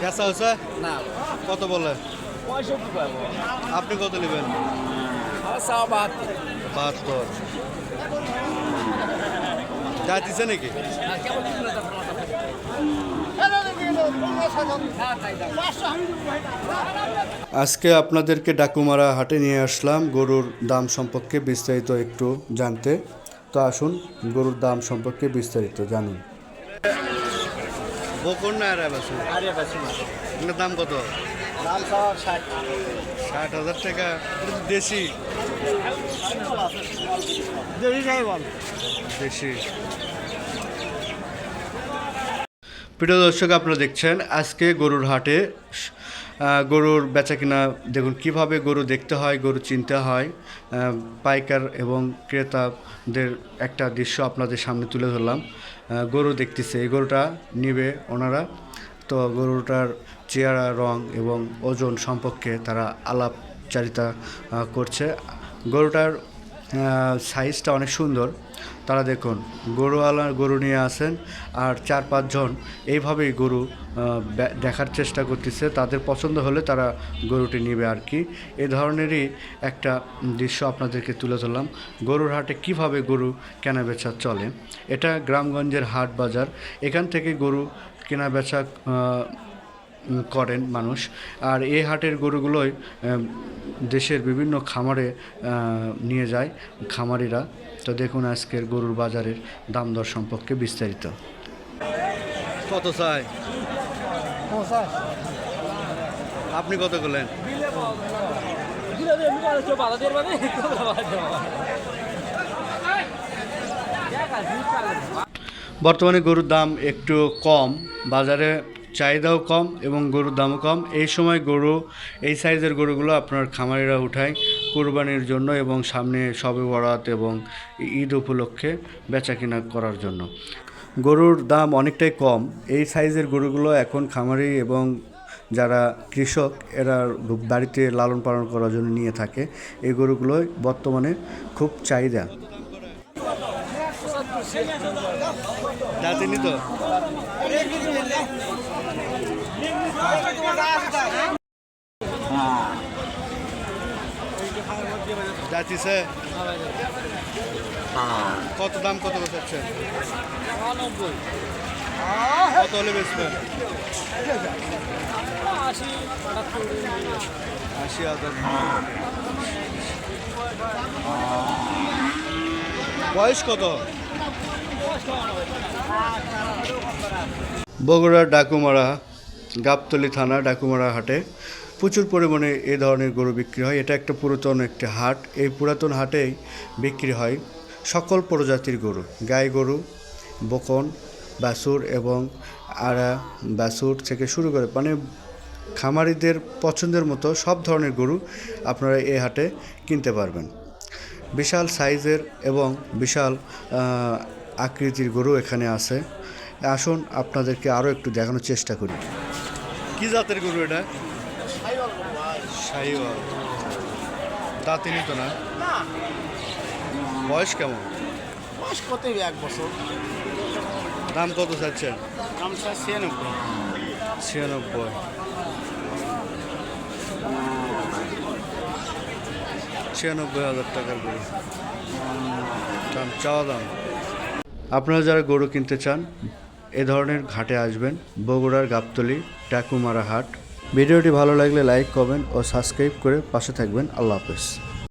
কেসা হয়েছে? না। কত বলে? আপনি কত নেবেন? বাহাত্তর। যা দিছে নাকি? আজকে আপনাদেরকে ডাকুমারা হাটে নিয়ে আসলাম। গরুর দাম সম্পর্কে বিস্তারিত একটু জানতে। তো আসুন, গরুর দাম সম্পর্কে বিস্তারিত জানুন। বকন না আরে বাসু? আরে বাসু এটার দাম কত? দাম চাওয়া ষাট। ষাট হাজার টাকা। দেশি। দেশি বল। দেশি। প্রিয় দর্শক, আপনারা দেখছেন আজকে গরুর হাটে। গরুর বেচা কিনা দেখুন, কীভাবে গরু দেখতে হয়, গরু চিনতে হয়। পাইকার এবং ক্রেতাদের একটা দৃশ্য আপনাদের সামনে তুলে ধরলাম। গরু দেখতেছে, এই গরুটা নিবে ওনারা। তো গরুটার চেহারা, রং এবং ওজন সম্পর্কে তারা আলাপচারিতা করছে। গরুটার সাইজটা অনেক সুন্দর। তারা দেখুন গরুওয়ালা গরু নিয়ে আসেন আর চার পাঁচজন এইভাবেই গরু দেখার চেষ্টা করতেছে। তাদের পছন্দ হলে তারা গরুটি নেবে আর কি। এ ধরনেরই একটা দৃশ্য আপনাদেরকে তুলে ধরলাম। গরুর হাটে কীভাবে গরু কেনা বেচা চলে? এটা গ্রামগঞ্জের হাট বাজার। এখান থেকে গরু কেনা বেচা আহ, উম, করেন মানুষ। আর এই হাটের গরুগুলোই দেশের বিভিন্ন খামারে নিয়ে যায় খামারিরা। তো দেখুন আজকের গরুর বাজারের দাম দর সম্পর্কে বিস্তারিত। কত চাই? আপনি কত করলেন? বর্তমানে গরুর দাম একটু কম। বাজারে চাহিদাও কম এবং গরুর দামও কম। এই সময় গরু, এই সাইজের গরুগুলো আপনার খামারিরা উঠায় কোরবানির জন্য এবং সামনে সবে বরাত এবং ঈদ উপলক্ষে বেচা কিনা করার জন্য। গরুর দাম অনেকটাই কম। এই সাইজের গরুগুলো এখন খামারি এবং যারা কৃষক, এরা বাড়িতে লালন পালন করার জন্য নিয়ে থাকে। এই গরুগুলোই বর্তমানে খুব চাহিদা। জাতিনি তো? যাচ্ছিছে কত দাম কত হচ্ছে কত হলে বেচবেন? আশি হাজার। বয়স কত? বগুড়ার ডাকুমারা, গাবতলি থানা ডাকুমারা হাটে প্রচুর পরিমাণে এ ধরনের গরু বিক্রি হয়। এটা একটা পুরাতন একটি হাট। এই পুরাতন হাটেই বিক্রি হয় সকল প্রজাতির গরু। গাই গরু, বকন, বাছুর এবং আড়া, বাছুর থেকে শুরু করে মানে খামারিদের পছন্দের মতো সব ধরনের গরু আপনারা এই হাটে কিনতে পারবেন। বিশাল সাইজের এবং বিশাল আকৃতির গরু এখানে আছে। আসুন আপনাদেরকে আরও একটু দেখানোর চেষ্টা করি। কি জাতের গরু এটা? শাহিওয়াল দাঁতিনি তো না? বয়স কেমন? বয়স কত এক বছর? দাম কত চাচ্ছেন? দাম ছিয়ানব্বই। ছিয়ানব্বই। ছিয়ানব্বই হাজার টাকার গরু। দাম চাওয়া দাম? আপনারা যারা গরু কিনতে চান, এ ধরনের ঘাটে আসবেন, বগুড়ার গাবতলি টাকুমারা হাট। ভিডিওটি ভালো লাগলে লাইক, কমেন্ট ও সাবস্ক্রাইব করে পাশে থাকবেন। আল্লাহ হাফেজ।